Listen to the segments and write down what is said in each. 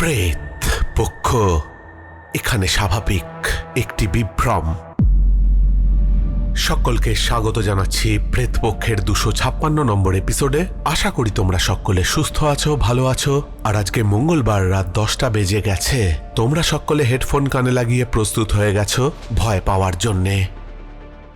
প্রেত পক্ষ, এখানে স্বাভাবিক একটি বিভ্রম। সকলকে স্বাগত জানাচ্ছি প্রেত পক্ষের দুশো ছাপ্পান্ন নম্বর এপিসোডে। আশা করি তোমরা সকলে সুস্থ আছো, ভালো আছো। আর আজকে মঙ্গলবার রাত দশটা বেজে গেছে। তোমরা সকলে হেডফোন কানে লাগিয়ে প্রস্তুত হয়ে গেছো ভয় পাওয়ার জন্যে।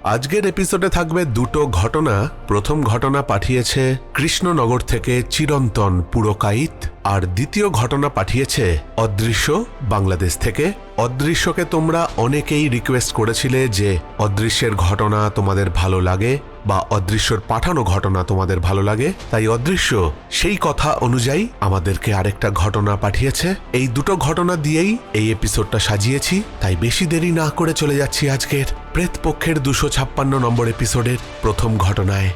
আজকের এপিসোডে থাকবে দুটো ঘটনা। প্রথম ঘটনা পাঠিয়েছে কৃষ্ণনগর থেকে চিরন্তন পুরকাইত আর দ্বিতীয় ঘটনা পাঠিয়েছে অদৃশ্য বাংলাদেশ থেকে। অদৃশ্যকে তোমরা অনেকেই রিকোয়েস্ট করেছিলে যে অদৃশ্যের ঘটনা তোমাদের ভালো লাগে বা অদৃশ্যর পাঠানো ঘটনা তোমাদের ভালো লাগে। তাই অদৃশ্য সেই কথা অনুযায়ী আমাদেরকে আরেকটা ঘটনা পাঠিয়েছে। এই দুটো ঘটনা দিয়েই এই এপিসোডটা সাজিয়েছি। তাই বেশি দেরি না করে চলে যাচ্ছি আজকের প্রেতপক্ষের দুশো ছাপ্পান্ন নম্বর এপিসোডের প্রথম ঘটনায়।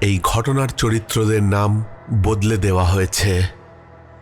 এই ঘটনার চরিত্রদের নাম বদলে দেওয়া হয়েছে।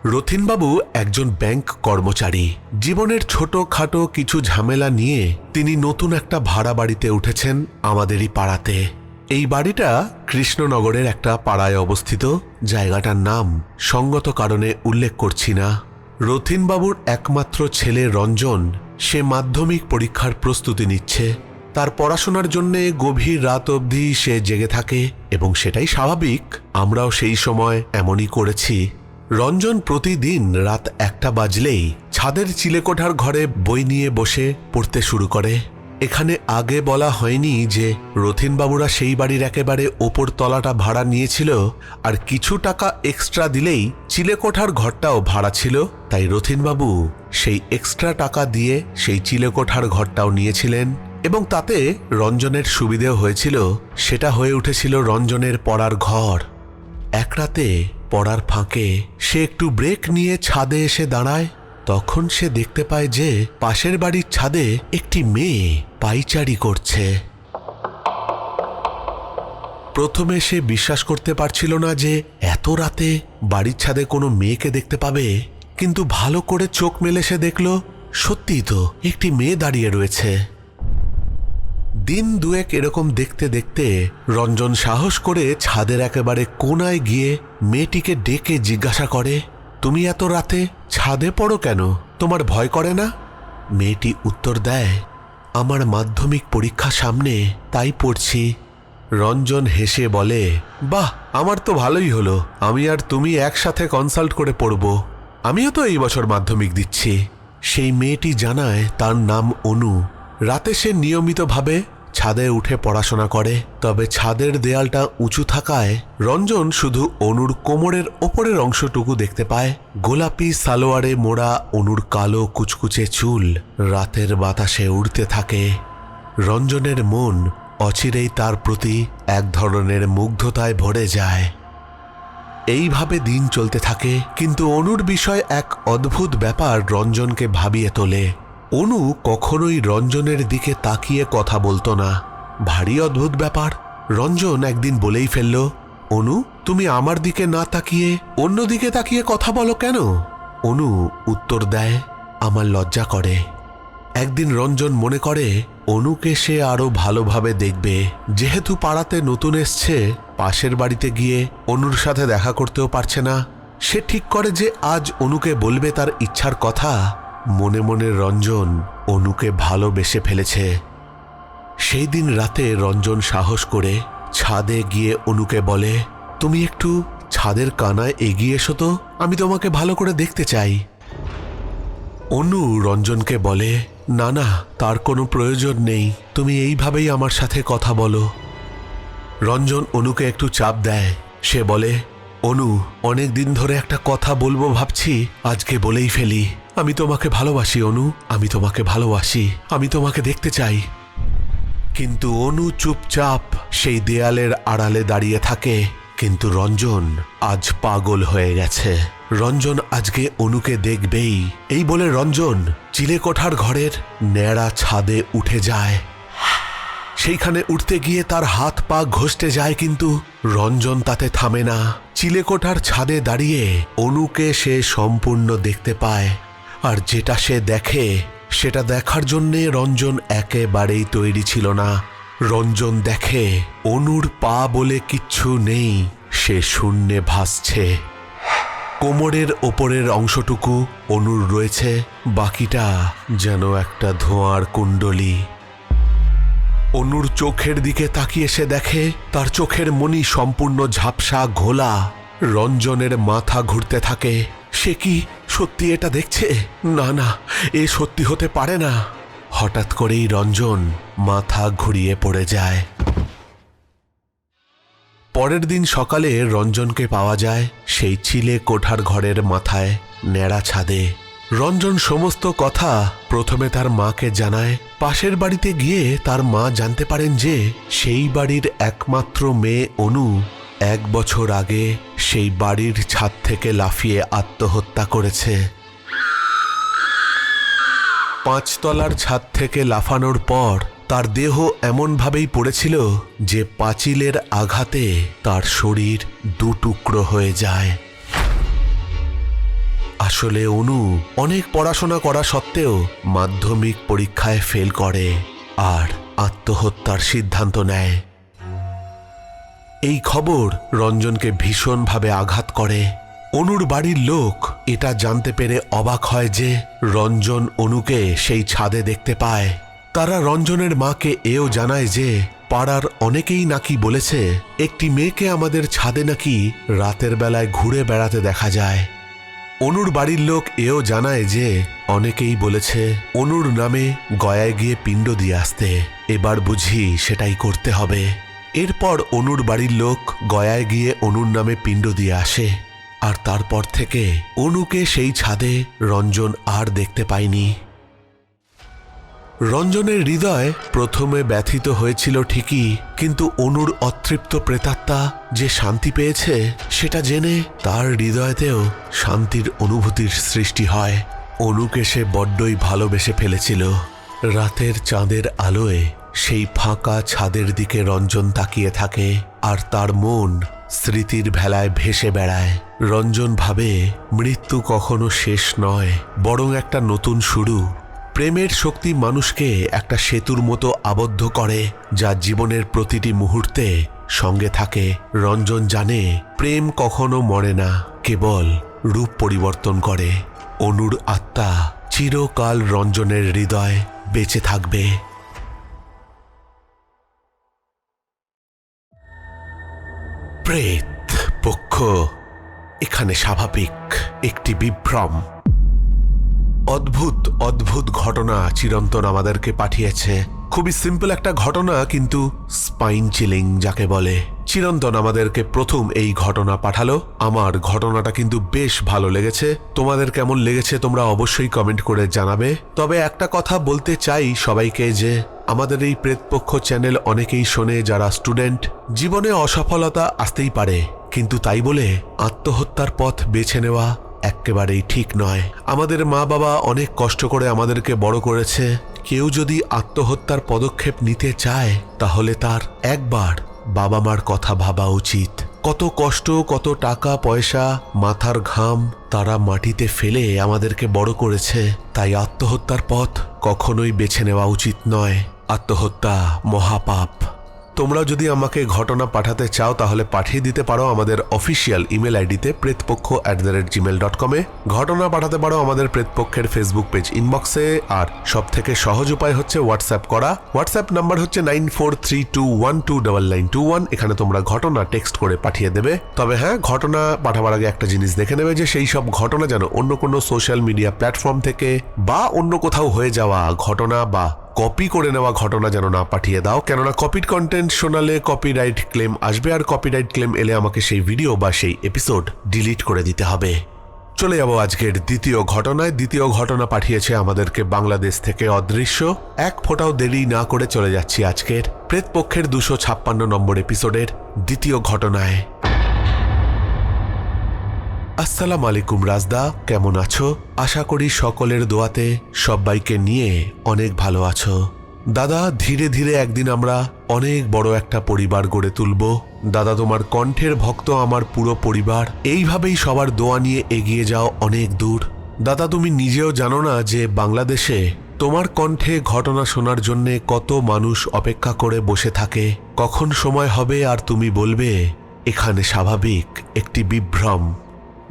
রথিনবাবু একজন ব্যাংক কর্মচারী। জীবনের ছোটখাটো কিছু ঝামেলা নিয়ে তিনি নতুন একটা ভাড়া বাড়িতে উঠেছেন আমাদেরই পাড়াতে। এই বাড়িটা কৃষ্ণনগরের একটা পাড়ায় অবস্থিত। জায়গাটার নাম সঙ্গত কারণে উল্লেখ করছি না। রথিনবাবুর একমাত্র ছেলে রঞ্জন সে মাধ্যমিক পরীক্ষার প্রস্তুতি নিচ্ছে। তার পড়াশোনার জন্যে গভীর রাত অবধি সে জেগে থাকে, এবং সেটাই স্বাভাবিক। আমরাও সেই সময় এমনই করেছি। রঞ্জন প্রতিদিন রাত একটা বাজলেই ছাদের চিলেকোঠার ঘরে বই নিয়ে বসে পড়তে শুরু করে। এখানে আগে বলা হয়নি যে রথিনবাবুরা সেই বাড়ির একেবারে ওপর তলাটা ভাড়া নিয়েছিল, আর কিছু টাকা এক্সট্রা দিলেই চিলেকোঠার ঘরটাও ভাড়া ছিল, তাই রথিনবাবু সেই এক্সট্রা টাকা দিয়ে সেই চিলেকোঠার ঘরটাও নিয়েছিলেন। এবং তাতে রঞ্জনের সুবিধেও হয়েছিল, সেটা হয়ে উঠেছিল রঞ্জনের পড়ার ঘর। এক রাতে পড়ার ফাঁকে সে একটু ব্রেক নিয়ে ছাদে এসে দাঁড়ায়, তখন সে দেখতে পায় যে পাশের বাড়ির ছাদে একটি মেয়ে পাইচারি করছে। প্রথমে সে বিশ্বাস করতে পারছিল না যে এত রাতে বাড়ির ছাদে কোনো মেয়েকে দেখতে পাবে, কিন্তু ভালো করে চোখ মেলে সে দেখল, সত্যিই তো একটি মেয়ে দাঁড়িয়ে রয়েছে। দিন দুয়েক এরকম দেখতে দেখতে রঞ্জন সাহস করে ছাদের একেবারে কোনায় গিয়ে মেয়েটিকে ডেকে জিজ্ঞাসা করে, তুমি এত রাতে ছাদে পড়ো কেন? তোমার ভয় করে না? মেয়েটি উত্তর দেয়, আমার মাধ্যমিক পরীক্ষা সামনে, তাই পড়ছি। রঞ্জন হেসে বলে, বাহ, আমার তো ভালোই হলো। আমি আর তুমি একসাথে কনসাল্ট করে পড়ব। আমিও তো এই বছর মাধ্যমিক দিচ্ছি। সেই মেয়েটি জানায় তার নাম অনু। রাতে সে নিয়মিতভাবে ছাদে উঠে পড়াশোনা করে, তবে ছাদের দেয়ালটা উঁচু থাকায় রঞ্জন শুধু অনুর কোমরের ওপরের অংশটুকু দেখতে পায়। গোলাপি সালোয়ারে মোড়া অনুর কালো কুচকুচে চুল, রাতের বাতাসে উড়তে থাকে। রঞ্জনের মন অচিরেই তার প্রতি এক ধরনের মুগ্ধতায় ভরে যায়। এইভাবে দিন চলতে থাকে, কিন্তু অনুর বিষয় এক অদ্ভুত ব্যাপার রঞ্জনকে ভাবিয়ে তোলে। অনু কখনোই রঞ্জনের দিকে তাকিয়ে কথা বলতো না। ভারী অদ্ভুত ব্যাপার। রঞ্জন একদিন বলেই ফেলল, অনু, তুমি আমার দিকে না তাকিয়ে অন্য দিকে তাকিয়ে কথা বলো কেন? অনু উত্তর দেয়, আমার লজ্জা করে। একদিন রঞ্জন মনে করে, অনুকে সে আরও ভালোভাবে দেখবে। যেহেতু পাড়াতে নতুন এসছে, পাশের বাড়িতে গিয়ে অনুর সাথে দেখা করতেও পারছে না। সে ঠিক করে যে আজ অনুকে বলবে তার ইচ্ছার কথা মনে মনে রঞ্জন অনুকে ভালোবেসে ফেলেছে। সেই দিন রাতে রঞ্জন সাহস করে ছাদে গিয়ে অনুকে বলে, তুমি একটু ছাদের কানায় এগিয়ে এসো তো, আমি তোমাকে ভালো করে দেখতে চাই। অনু রঞ্জনকে বলে, না না, তার কোনো প্রয়োজন নেই, তুমি এইভাবেই আমার সাথে কথা বলো। রঞ্জন অনুকে একটু চাপ দেয়। সে বলে, অনু, অনেক দিন ধরে একটা কথা বলব ভাবছি, আজকে বলেই ফেলি। আমি তোমাকে ভালোবাসি, অনু। আমি তোমাকে ভালোবাসি। আমি তোমাকে দেখতে চাই। কিন্তু অনু চুপচাপ সেই দেয়ালের আড়ালে দাঁড়িয়ে থাকে। কিন্তু রঞ্জন আজ পাগল হয়ে গেছে। রঞ্জন আজকে অনুকে দেখবেই। এই বলে রঞ্জন চিলেকোঠার ঘরের ন্যাড়া ছাদে উঠে যায়। সেইখানে উঠতে গিয়ে তার হাত পা ঘষতে যায়, কিন্তু রঞ্জন তাতে থামে না। চিলেকোঠার ছাদে দাঁড়িয়ে অনুকে সে সম্পূর্ণ দেখতে পায়। আর যেটা সে দেখে, সেটা দেখার জন্যে রঞ্জন একেবারেই তৈরি ছিল না। রঞ্জন দেখে, অনুর পা বলে কিচ্ছু নেই, সে শূন্যে ভাসছে। কোমরের ওপরের অংশটুকু অনুর রয়েছে, বাকিটা যেন একটা ধোঁয়ার কুণ্ডলী। অনুর চোখের দিকে তাকিয়ে সে দেখে, তার চোখের মনি সম্পূর্ণ ঝাপসা ঘোলা। রঞ্জনের মাথা ঘুরতে থাকে, সে কি সত্যি এটা দেখছে? না না, এ সত্যি হতে পারে না। হঠাৎ করেই রঞ্জন মাথা ঘুরিয়ে পড়ে যায়। পরের দিন সকালে রঞ্জনকে পাওয়া যায় সেই চিলে কোঠার ঘরের মাথায় ন্যাড়া ছাদে। রঞ্জন সমস্ত কথা প্রথমে তার মাকে জানায়। পাশের বাড়িতে গিয়ে তার মা জানতে পারেন যে সেই বাড়ির একমাত্র মেয়ে অনু এক বছর আগে সেই বাড়ির ছাদ থেকে লাফিয়ে আত্মহত্যা করেছে। পাঁচতলার ছাদ থেকে লাফানোর পর তার দেহ এমনভাবেই পড়েছিল যে পাঁচিলের আঘাতে তার শরীর দু টুকরো হয়ে যায়। আসলে অনু অনেক পড়াশোনা করা সত্ত্বেও মাধ্যমিক পরীক্ষায় ফেল করে আর আত্মহত্যার সিদ্ধান্ত নেয়। এই খবর রঞ্জনকে ভীষণভাবে আঘাত করে। অনুর বাড়ির লোক এটা জানতে পেরে অবাক হয় যে রঞ্জন অনুকে সেই ছাদে দেখতে পায়। তারা রঞ্জনের মাকে এও জানায় যে পাড়ার অনেকেই নাকি বলেছে, একটি মেয়েকে আমাদের ছাদে নাকি রাতের বেলায় ঘুরে বেড়াতে দেখা যায়। অনুর বাড়ির লোক এও জানায় যে অনেকেই বলেছে, অনুর নামে গয়ায় গিয়ে পিণ্ড দিয়ে আসতে। এবার বুঝি সেটাই করতে হবে। এরপর অনুর বাড়ির লোক গয়ায় গিয়ে অনুর নামে পিণ্ড দিয়ে আসে। আর তারপর থেকে অনুকে সেই ছাদে রঞ্জন আর দেখতে পায়নি। রঞ্জনের হৃদয় প্রথমে ব্যথিত হয়েছিল ঠিকই, কিন্তু অনুর অতৃপ্ত প্রেতাত্মা যে শান্তি পেয়েছে, সেটা জেনে তার হৃদয়তেও শান্তির অনুভূতির সৃষ্টি হয়। অনুকে সে বড্ডই ভালোবেসে ফেলেছিল। রাতের চাঁদের আলোয় সেই ফাঁকা ছাদের দিকে রঞ্জন তাকিয়ে থাকে আর তার মন স্মৃতির ভেলায় ভেসে বেড়ায়। রঞ্জন ভাবে, মৃত্যু কখনো শেষ নয়, বরং একটা নতুন শুরু। প্রেমের শক্তি মানুষকে একটা সেতুর মতো আবদ্ধ করে, যা জীবনের প্রতিটি মুহূর্তে সঙ্গে থাকে। রঞ্জন জানে, প্রেম কখনো মরে না, কেবল রূপ পরিবর্তন করে। অনুর আত্মা চিরকাল রঞ্জনের হৃদয় বেঁচে থাকবে। প্রেত পক্ষ এখানে স্বাভাবিক একটি বিভ্রম। অদ্ভুত অদ্ভুত ঘটনা চিরন্তন আমাদেরকে পাঠিয়েছে। খুবই সিম্পল একটা ঘটনা, কিন্তু স্পাইন চিলিং যাকে বলে। চিরন্তন আমাদেরকে প্রথম এই ঘটনা পাঠালো। আমার ঘটনাটা কিন্তু বেশ ভালো লেগেছে। তোমাদের কেমন লেগেছে তোমরা অবশ্যই কমেন্ট করে জানাবে। তবে একটা কথা বলতে চাই সবাইকে যে, আমাদের এই প্রেতপক্ষ চ্যানেল অনেকেই শোনে যারা স্টুডেন্ট জীবনে অসফলতা আসতেই পারে, কিন্তু তাই বলে আত্মহত্যার পথ বেছে নেওয়া একেবারেই ঠিক নয়। আমাদের মা বাবা অনেক কষ্ট করে আমাদেরকে বড় করেছে। কেউ যদি আত্মহত্যার পদক্ষেপ নিতে চায়, তাহলে তার একবার বাবা মার কথা ভাবা উচিত। কত কষ্ট, কত টাকা, পয়সা, মাথার ঘাম তারা মাটিতে ফেলে আমাদেরকে বড় করেছে। তাই আত্মহত্যার পথ কখনোই বেছে নেওয়া উচিত নয়। আত্মহত্যা মহাপাপ। তোমরা যদি আমাকে ঘটনা পাঠাতে চাও, তাহলে পাঠিয়ে দিতে পারো আমাদের অফিসিয়াল ইমেল আইডিতে Pretpokkho at the rate gmail dot কমে ঘটনা পাঠাতে পারো আমাদের প্রেতপক্ষের ফেসবুক পেজ ইনবক্সে আর সব থেকে সহজ উপায় হচ্ছে হোয়াটসঅ্যাপ করা। হোয়াটসঅ্যাপ নাম্বার হচ্ছে nine four three two one two double nine two one এখানে তোমরা ঘটনা টেক্সট করে পাঠিয়ে দেবে। তবে হ্যাঁ ঘটনা পাঠাবার আগে একটা জিনিস দেখে নেবে যে, সেই সব ঘটনা যেন অন্য কোনো সোশ্যাল মিডিয়া প্ল্যাটফর্ম থেকে বা অন্য কোথাও হয়ে যাওয়া ঘটনা বা কপি করে নেওয়া ঘটনা যেন না পাঠিয়ে দাও। কেননা কপিড কন্টেন্ট শোনালে কপিরাইট ক্লেম আসবে আর কপিরাইট ক্লেম এলে আমাকে সেই ভিডিও বা সেই এপিসোড ডিলিট করে দিতে হবে। চলে যাব আজকের দ্বিতীয় ঘটনায়। দ্বিতীয় ঘটনা পাঠিয়েছে আমাদেরকে বাংলাদেশ থেকে অদৃশ্য। এক ফোঁটাও দেরি না করে চলে যাচ্ছি আজকের প্রেতপক্ষের দুশো ছাপ্পান্ন নম্বর এপিসোডের দ্বিতীয় ঘটনায়। আসসালাম আলাইকুম রাজদা, কেমন আছো? আশা করি সকলের দোয়াতে সবাইকে নিয়ে অনেক ভালো আছো। দাদা, ধীরে ধীরে একদিন আমরা অনেক বড় একটা পরিবার গড়ে তুলব। দাদা, তোমার কণ্ঠের ভক্ত আমার পুরো পরিবার। এইভাবেই সবার দোয়া নিয়ে এগিয়ে যাও অনেক দূর। দাদা, তুমি নিজেও জানো না যে বাংলাদেশে তোমার কণ্ঠে ঘটনা শোনার জন্যে কত মানুষ অপেক্ষা করে বসে থাকে। কখন সময় হবে আর তুমি বলবে, এখানে স্বাভাবিক একটি বিভ্রম।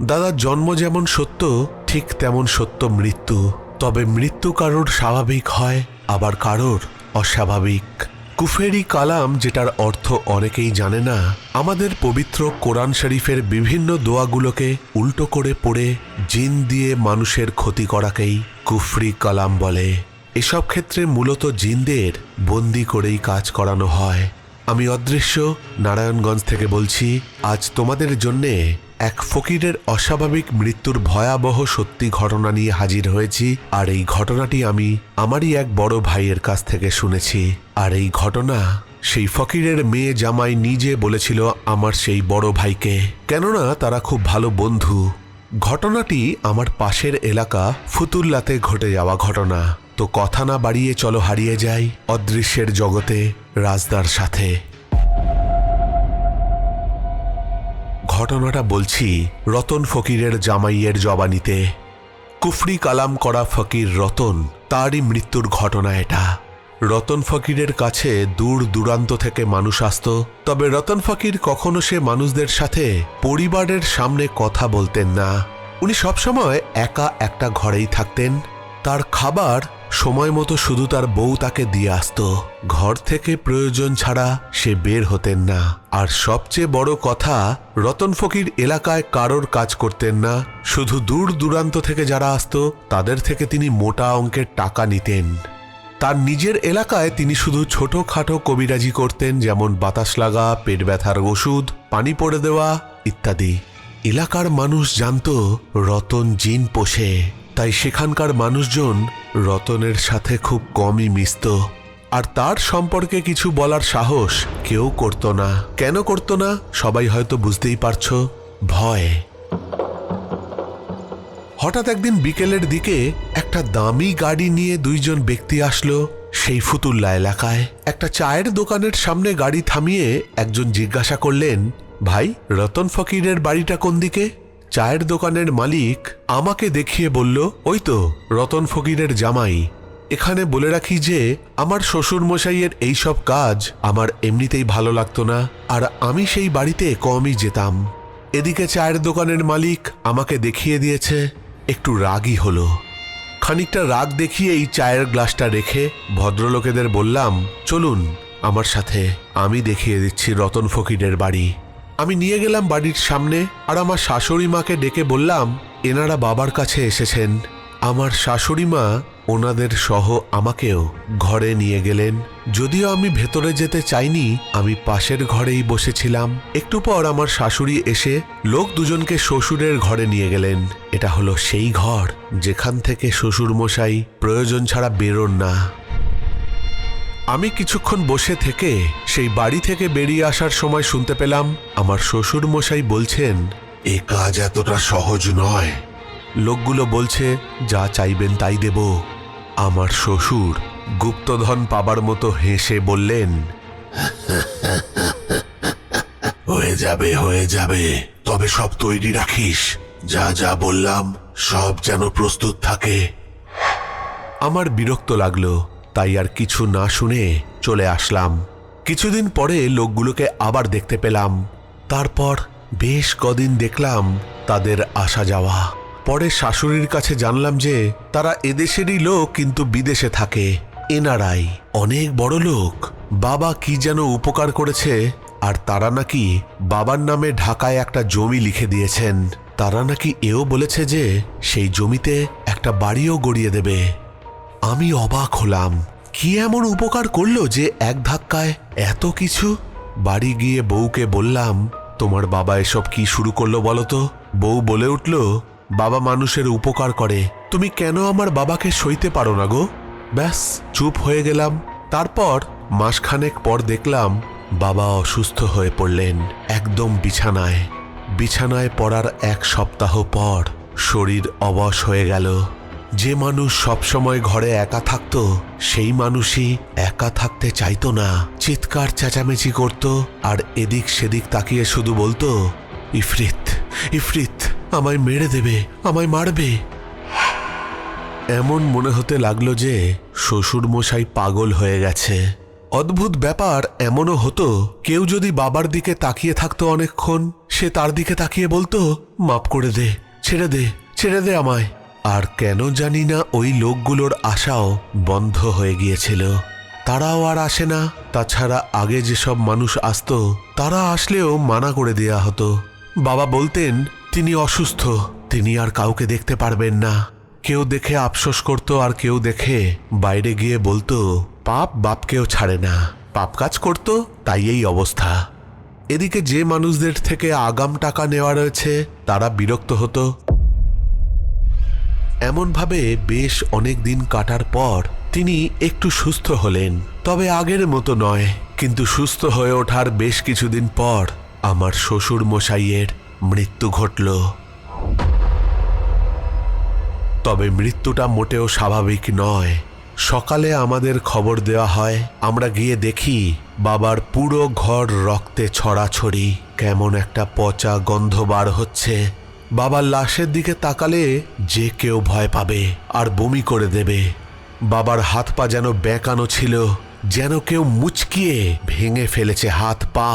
দাদার জন্ম যেমন সত্য, ঠিক তেমন সত্য মৃত্যু। তবে মৃত্যু কারোর স্বাভাবিক হয়, আবার কারোর অস্বাভাবিক। কুফেরি কালাম, যেটার অর্থ অনেকেই জানে না, আমাদের পবিত্র কোরআন শরীফের বিভিন্ন দোয়াগুলোকে উল্টো করে পড়ে জিন দিয়ে মানুষের ক্ষতি করাকেই কুফরি কালাম বলে। এসব ক্ষেত্রে মূলত জিনদের বন্দি করেই কাজ করানো হয়। আমি অদৃশ্য, নারায়ণগঞ্জ থেকে বলছি, আজ তোমাদের জন্যে এক ফকিরের অস্বাভাবিক মৃত্যুর ভয়াবহ সত্যি ঘটনা নিয়ে হাজির হয়েছি, আর এই ঘটনাটি আমি আমারই এক বড় ভাইয়ের কাছ থেকে শুনেছি। আর এই ঘটনা সেই ফকিরের মেয়ে জামাই নিজে বলেছিল আমার সেই বড় ভাইকে। কেননা তারা খুব ভালো বন্ধু। ঘটনাটি আমার পাশের এলাকা ফুতুল্লাতে ঘটে যাওয়া ঘটনা। তো কথা না বাড়িয়ে চলো হারিয়ে যাই অদৃশ্যের জগতে রাজদার সাথে। ঘটনাটা বলছি রতন ফকিরের জামাইয়ের জবানিতে। কুফরি কালাম করা ফকির রতন, তারই মৃত্যুর ঘটনা এটা। রতন ফকিরের কাছে দূর দূরান্ত থেকে মানুষ আসত, তবে রতন ফকির কখনো সে মানুষদের সাথে পরিবারের সামনে কথা বলতেন না। উনি সবসময় একা একটা ঘরেই থাকতেন। তার খাবার সময় মতো শুধু তার বউ তাকে দিয়ে আসতো। ঘর থেকে প্রয়োজন ছাড়া সে বের হতেন না। আর সবচেয়ে বড় কথা, রতন ফকির এলাকায় কারোর কাজ করতেন না। শুধু দূর দূরান্ত থেকে যারা আসত, তাদের থেকে তিনি মোটা অঙ্কের টাকা নিতেন। তার নিজের এলাকায় তিনি শুধু ছোটখাটো কবিরাজি করতেন, যেমন বাতাস লাগা, পেট ব্যথার ওষুধ, পানি পড়ে দেওয়া ইত্যাদি। এলাকার মানুষ জানত, রতন জিন পোষে। তাই সেখানকার মানুষজন রতনের সাথে খুব কমই মিশত। আর তার সম্পর্কে কিছু বলার সাহস কেউ করত না। কেন করত না? সবাই হয়তো বুঝতেই পারছ। ভয়। হঠাৎ একদিন বিকেলের দিকে একটা দামি গাড়ি নিয়ে দুইজন ব্যক্তি আসলো সেই ফুতুল্লা এলাকায়। একটা চায়ের দোকানের সামনে গাড়ি থামিয়ে একজন জিজ্ঞাসা করলেন, ভাই, রতন ফকিরের বাড়িটা কোন দিকে? চায়ের দোকানের মালিক আমাকে দেখিয়ে বলল, ওই তো, রতন ফকিরের জামাই। এখানে বলে রাখি যে, আমার শ্বশুর মশাইয়ের এইসব কাজ আমার এমনিতেই ভালো লাগতো না, আর আমি সেই বাড়িতে কমই যেতাম। এদিকে চায়ের দোকানের মালিক আমাকে দেখিয়ে দিয়েছে, একটু রাগই হলো। খানিকটা রাগ দেখিয়ে এই চায়ের গ্লাসটা রেখে ভদ্রলোকেদের বললাম, চলুন, আমার সাথে, আমি দেখিয়ে দিচ্ছি রতন ফকিরের বাড়ি। আমি নিয়ে গেলাম বাড়ির সামনে, আর আমার শাশুড়ি মাকে ডেকে বললাম, এনারা বাবার কাছে এসেছেন। আমার শাশুড়ি মা ওনাদের সহ আমাকেও ঘরে নিয়ে গেলেন। যদিও আমি ভেতরে যেতে চাইনি, আমি পাশের ঘরেই বসেছিলাম। একটু পর আমার শাশুড়ি এসে লোক দুজনকে শ্বশুরের ঘরে নিয়ে গেলেন। এটা হলো সেই ঘর যেখান থেকে শ্বশুর মশাই প্রয়োজন ছাড়া বেরোন না। আমি কিছুক্ষণ বসে থেকে সেই বাড়ি থেকে বেরিয়ে আসার সময় শুনতে পেলাম আমার শ্বশুর মশাই বলছেন এ কাজ এতটা সহজ নয়। লোকগুলো বলছে যা চাইবেন তাই দেব। আমার শ্বশুর গুপ্তধন পাবার মতো হেসে বললেন হয়ে যাবে হয়ে যাবে। তবে সব তৈরি রাখিস। যা যা বললাম সব যেন প্রস্তুত থাকে। আমার বিরক্ত লাগল। তাই আর কিছু না শুনে চলে আসলাম। কিছুদিন পরে লোকগুলোকে আবার দেখতে পেলাম। তারপর বেশ কদিন দেখলাম তাদের আসা যাওয়া। পরে শাশুড়ির কাছে জানলাম যে তারা এদেশেরই লোক কিন্তু বিদেশে থাকে। এনারাই অনেক বড় লোক। বাবা কি যেন উপকার করেছে, আর তারা নাকি বাবার নামে ঢাকায় একটা জমি লিখে দিয়েছেন। তারা নাকি এও বলেছে যে সেই জমিতে একটা বাড়িও গড়িয়ে দেবে। আমি অবাক হলাম। কি এমন উপকার করল যে এক ধাক্কায় এত কিছু? বাড়ি গিয়ে বউকে বললাম, তোমার বাবা এসব কি শুরু করল বলো তো? বউ বলে উঠল, বাবা মানুষের উপকার করে। তুমি কেন আমার বাবাকে সইতে পারো না গো? ব্যাস, চুপ হয়ে গেলাম। তারপর মাসখানেক পর দেখলাম, বাবা অসুস্থ হয়ে পড়লেন একদম বিছানায়। বিছানায় পড়ার এক সপ্তাহ পর শরীর অবশ হয়ে গেল। যে মানুষ সবসময় ঘরে একা থাকত, সেই মানুষই একা থাকতে চাইতো না। চিৎকার চেঁচামেচি করত আর এদিক সেদিক তাকিয়ে শুধু বলতো, ইফরিত ইফরিত, আমায় মেরে দেবে, আমায় মারবে। এমন মনে হতে লাগল যে শ্বশুর মশাই পাগল হয়ে গেছে। অদ্ভুত ব্যাপার এমনও হতো, কেউ যদি বাবার দিকে তাকিয়ে থাকতো অনেকক্ষণ, সে তার দিকে তাকিয়ে বলতো মাপ করে দে, ছেড়ে দে ছেড়ে দে আমায়। আর কেন জানি না ওই লোকগুলোর আশাও বন্ধ হয়ে গিয়েছিল। তারাও আর আসে না। তাছাড়া আগে যেসব মানুষ আসতো, তারা আসলেও মানা করে দেয়া হতো। বাবা বলতেন, তিনি অসুস্থ, তিনি আর কাউকে দেখতে পারবেন না। কেউ দেখে আফসোস করত আর কেউ দেখে বাইরে গিয়ে বলতো, পাপ বাপকেও ছাড়ে না। পাপ কাজ করত, তাই এই অবস্থা। এদিকে যে মানুষদের থেকে আগাম টাকা নেওয়া রয়েছে, তারা বিরক্ত হতো। এমনভাবে বেশ অনেক দিন কাটার পর তিনি একটু সুস্থ হলেন। তবে আগের মতো নয়, কিন্তু সুস্থ হয়ে ওঠার বেশ কিছুদিন পর আমার শ্বশুর মশাইয়ের মৃত্যু ঘটল। তবে মৃত্যুটা মোটেও স্বাভাবিক নয়। সকালে আমাদের খবর দেওয়া হয়, আমরা গিয়ে দেখি বাবার পুরো ঘর রক্তে ছড়াছড়ি। কেমন একটা পচা গন্ধ বার হচ্ছে। বাবার লাশের দিকে তাকালে যে কেউ ভয় পাবে আর বমি করে দেবে। বাবার হাত পা যেন বেঁকানো ছিল, যেন কেউ মুচকিয়ে ভেঙে ফেলেছে হাত পা।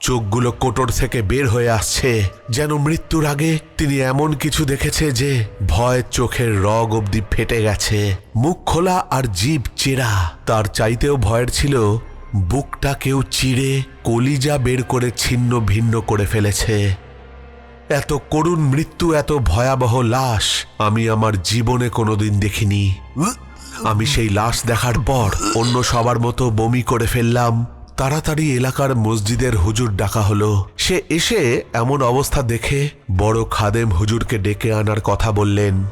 চোখগুলো কোটর থেকে বের হয়ে আসছে, যেন মৃত্যুর আগে তিনি এমন কিছু দেখেছে যে ভয় চোখের রগ অবধি ফেটে গেছে। মুখ খোলা আর জীব চেরা, তার চাইতেও ভয়ের ছিল, বুকটা কেউ চিড়ে কলিজা বের করে ছিন্ন ভিন্ন করে ফেলেছে। এত করুণ মৃত্যু, এত ভয়াবহ লাশ আমি আমার জীবনে কোনোদিন দেখিনি। আমি সেই লাশ দেখার পর অন্য সবার মতো বমি করে ফেললাম। তাড়াতাড়ি এলাকার মসজিদের হুজুর ডাকা হলো। সে এসে এমন অবস্থা দেখে বড় খাদেম হুজুরকে ডেকে আনার কথা বললেন।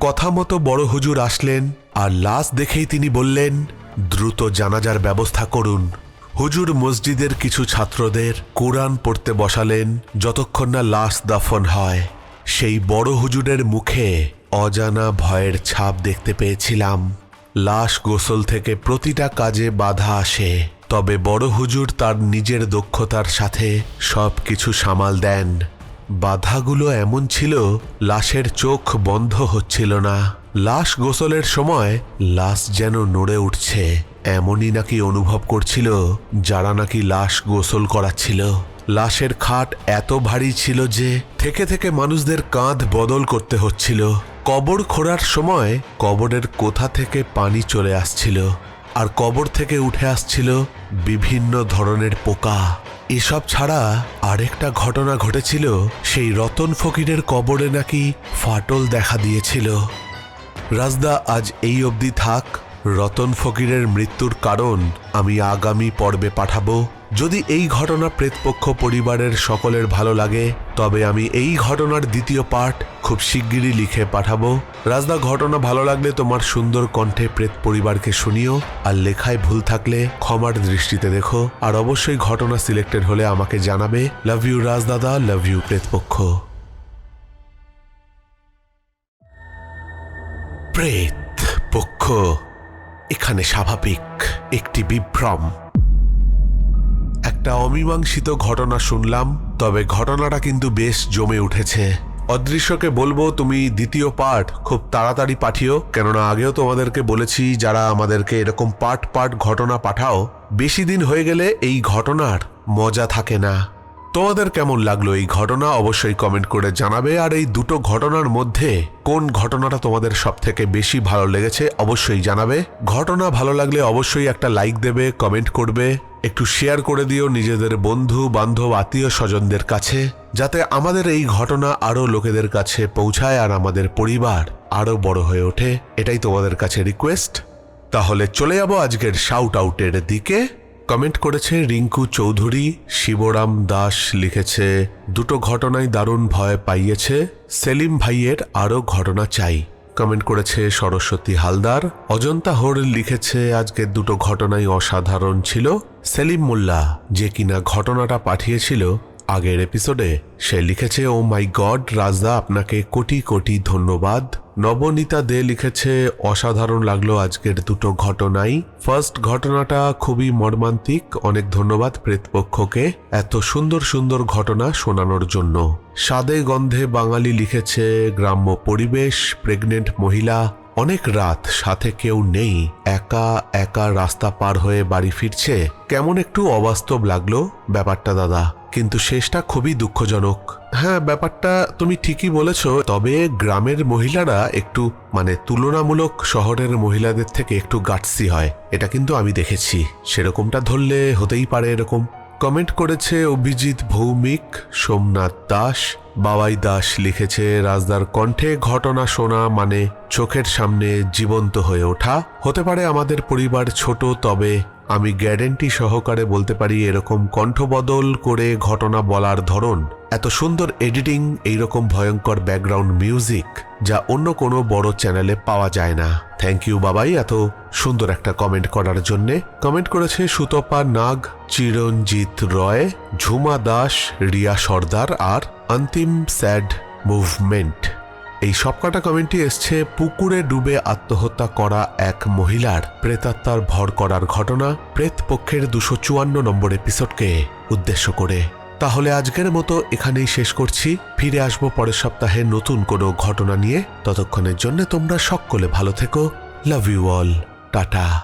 কথা মতো বড় হুজুর আসলেন আর লাশ দেখেই তিনি বললেন, দ্রুত জানাজার ব্যবস্থা করুন। হুজুর মসজিদের কিছু ছাত্রদের কোরআন পড়তে বসালেন যতক্ষণ না লাশ দাফন হয়। সেই বড় হুজুরের মুখে অজানা ভয়ের ছাপ দেখতে পেয়েছিলাম। লাশ গোসল থেকে প্রতিটা কাজে বাধা আসে। তবে বড় হুজুর তার নিজের দক্ষতার সাথে সব কিছু সামাল দেন। বাধাগুলো এমন ছিল, লাশের চোখ বন্ধ হচ্ছিল না। লাশ গোসলের সময় লাশ যেন নড়ে উঠছে। এমনই নাকি অনুভব করছিল যারা নাকি লাশ গোসল করাচ্ছিল। লাশের খাট এত ভারী ছিল যে থেকে থেকে মানুষদের কাঁধ বদল করতে হচ্ছিল। কবর খোঁড়ার সময় কবরের কোথা থেকে পানি চলে আসছিল আর কবর থেকে উঠে আসছিল বিভিন্ন ধরনের পোকা। এসব ছাড়া আরেকটা ঘটনা ঘটেছিল, সেই রতন ফকিরের কবরে নাকি ফাটল দেখা দিয়েছিল। রাজদা আজ এই অবধি থাক। রতন ফকিরের মৃত্যুর কারণ আমি আগামী পর্বে পাঠাবো। যদি এই ঘটনা প্রেতপক্ষ পরিবারের সকলের ভালো লাগে, তবে আমি এই ঘটনার দ্বিতীয় পার্ট খুব শিগগিরই লিখে পাঠাবো। রাজদা, ঘটনা ভালো লাগলে তোমার সুন্দর কণ্ঠে প্রেত পরিবারকে শুনিও, আর লেখায় ভুল থাকলে ক্ষমার দৃষ্টিতে দেখো। আর অবশ্যই ঘটনা সিলেক্টেড হলে আমাকে জানাবে। Love you রাজদাদা love you Pretpokkho প্রেত পক্ষ। এখানে স্বাভাবিক একটি বিভ্রম। একটা অমীমাংসিত ঘটনা শুনলাম, তবে ঘটনাটা কিন্তু বেশ জমে উঠেছে। অদৃশ্যকে বলব, তুমি দ্বিতীয় পার্ট খুব তাড়াতাড়ি পাঠিও, কেননা আগেও তোমাদেরকে বলেছি, যারা আমাদেরকে এরকম পার্ট পার্ট ঘটনা পাঠাও, বেশি দিন হয়ে গেলে এই ঘটনার মজা থাকে না। তোমাদের কেমন লাগল এই ঘটনা অবশ্যই কমেন্ট করে জানাবে। আর এই দুটো ঘটনার মধ্যে কোন ঘটনাটা তোমাদের সব থেকে বেশি ভালো লেগেছে অবশ্যই জানাবে। ঘটনা ভালো লাগলে অবশ্যই একটা লাইক দেবে, কমেন্ট করবে, একটু শেয়ার করে দিও নিজেদের বন্ধু, বান্ধব, আত্মীয় স্বজনদের কাছে, যাতে আমাদের এই ঘটনা আরও লোকেদের কাছে পৌঁছায় আর আমাদের পরিবার আরও বড় হয়ে ওঠে। এটাই তোমাদের কাছে রিকোয়েস্ট তাহলে চলে যাব আজকের শাউট আউটের দিকে। কমেন্ট করেছে রিঙ্কু চৌধুরী, শিবরাম দাস লিখেছে, দুটো ঘটনায় দারুণ ভয় পাইয়েছে, সেলিম ভাইয়ের আরও ঘটনা চাই। কমেন্ট করেছে সরস্বতী হালদার, অজন্তা হোর লিখেছে আজকের দুটো ঘটনাই অসাধারণ ছিল। সেলিম মোল্লা, যে কিনা ঘটনাটা পাঠিয়েছিল আগের এপিসোডে সে লিখেছে ও মাই গড রাজদা, আপনাকে কোটি কোটি ধন্যবাদ। নবনীতা দে লিখেছে, অসাধারণ লাগল আজকের দুটো ঘটনাই। ফার্স্ট ঘটনাটা খুবই মর্মান্তিক। অনেক ধন্যবাদ প্রেতপক্ষকে এত সুন্দর সুন্দর ঘটনা শোনানোর জন্য। স্বাদে গন্ধে বাঙালি লিখেছে, গ্রাম্য পরিবেশ প্রেগনেন্ট মহিলা, অনেক রাত, সাথে কেউ নেই, একা একা রাস্তা পার হয়ে বাড়ি ফিরছে। কেমন একটু অবাস্তব লাগল ব্যাপারটা, দাদা। কিন্তু শেষটা খুবই দুঃখজনক। হ্যাঁ ব্যাপারটা তুমি ঠিকই বলেছ, তবে গ্রামের মহিলারা একটু মানে তুলনামূলক শহরের মহিলাদের থেকে একটু গাটসি হয়, এটা কিন্তু আমি দেখেছি। সেরকমটা ধরলে হতেই পারে এরকম। কমেন্ট করেছে অভিজিৎ ভৌমিক, সোমনাথ দাস বাবাই দাস লিখেছে, রাজদার কণ্ঠে ঘটনা শোনা মানে চোখের সামনে জীবন্ত হয়ে ওঠা। হতে পারে আমাদের পরিবার ছোট, তবে আমি গ্যারেন্টি সহকারে বলতে পারি এরকম কণ্ঠবদল করে ঘটনা বলার ধরন। এত সুন্দর এডিটিং, এইরকম ভয়ঙ্কর ব্যাকগ্রাউন্ড মিউজিক যা অন্য কোনো বড় চ্যানেলে পাওয়া যায় না। থ্যাংক ইউ বাবাই, এত সুন্দর একটা কমেন্ট করার জন্যে। কমেন্ট করেছে, সুতপা নাগ, চিরঞ্জিত রয়, ঝুমা দাস, রিয়া সর্দার আর অন্তিম স্যাড মুভমেন্ট। এই সবকটা কমেন্টই এসছে, পুকুরে ডুবে আত্মহত্যা করা এক মহিলার প্রেতাত্মার ভর করার ঘটনা প্রেত পক্ষের দুশো চুয়ান্ন নম্বর এপিসোডকে উদ্দেশ্য করে। তাহলে আজকের মতো এখানেই শেষ করছি। ফিরে আসব পরের সপ্তাহে নতুন কোনো ঘটনা নিয়ে। ততক্ষণের জন্য তোমরা সকলে ভালো থেকো। Love you all tata